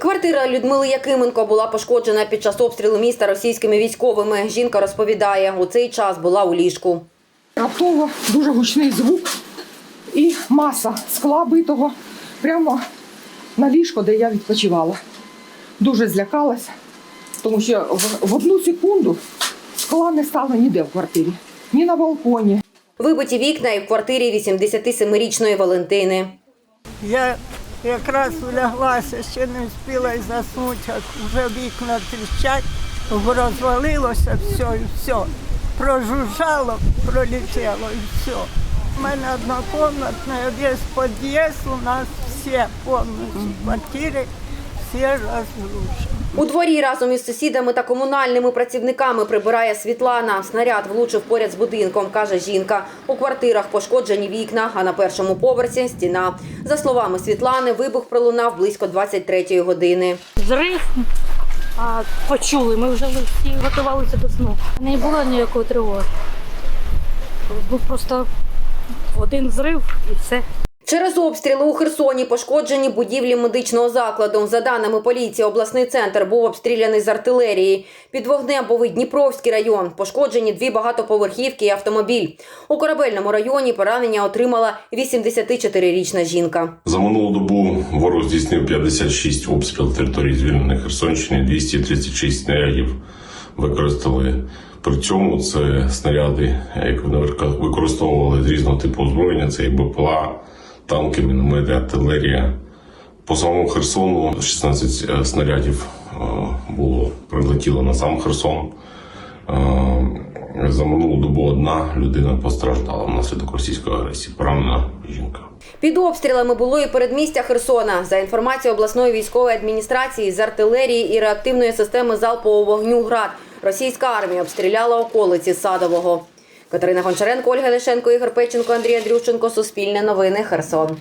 Квартира Людмили Якименко була пошкоджена під час обстрілу міста російськими військовими. Жінка розповідає, у цей час була у ліжку. Раптово дуже гучний звук і маса скла битого прямо на ліжко, де я відпочивала. Дуже злякалася, тому що в, одну секунду скла не стало ніде в квартирі, ні на балконі, Вибиті вікна і в квартирі 87-річної Валентини. Я якраз вляглася, ще не встигла й заснути, як вже вікна тріщать, розвалилося все і все. Прожужжало, пролетіло і все. У мене однокомнатна, весь під'їзд у нас всі повністю квартири, У дворі разом із сусідами та комунальними працівниками прибирає Світлана. Снаряд влучив поряд з будинком, каже жінка. У квартирах пошкоджені вікна, а на першому поверсі стіна. За словами Світлани, вибух пролунав близько 23-ї години. Зрив, а почули, ми вже всі готувалися до сну. Не було ніякої тривоги. Був просто один зрив і все. Через обстріли у Херсоні пошкоджені будівлі медичного закладу. За даними поліції, обласний центр був обстріляний з артилерії. Під вогнем був і Дніпровський район. Пошкоджені дві багатоповерхівки і автомобіль. У корабельному районі поранення отримала 84-річна жінка. За минулу добу ворог здійснив 56 обстріл території звільненої Херсонщини, 236 снарядів використали. При цьому це снаряди, як вони використовували з різного типу озброєння, це і БПЛА, танки, міномети, артилерія. По самому Херсону 16 е, снарядів е, було прилетіло на сам Херсон. Е, За минулу добу одна людина постраждала внаслідок російської агресії, поранена жінка. Під обстрілами було і передмістя Херсона. За інформацією обласної військової адміністрації, з артилерії і реактивної системи залпового вогню «Град» російська армія обстріляла околиці Садового. Катерина Гончаренко, Ольга Лишенко, Ігор Печенко, Андрій Андрющенко. Суспільне новини. Херсон.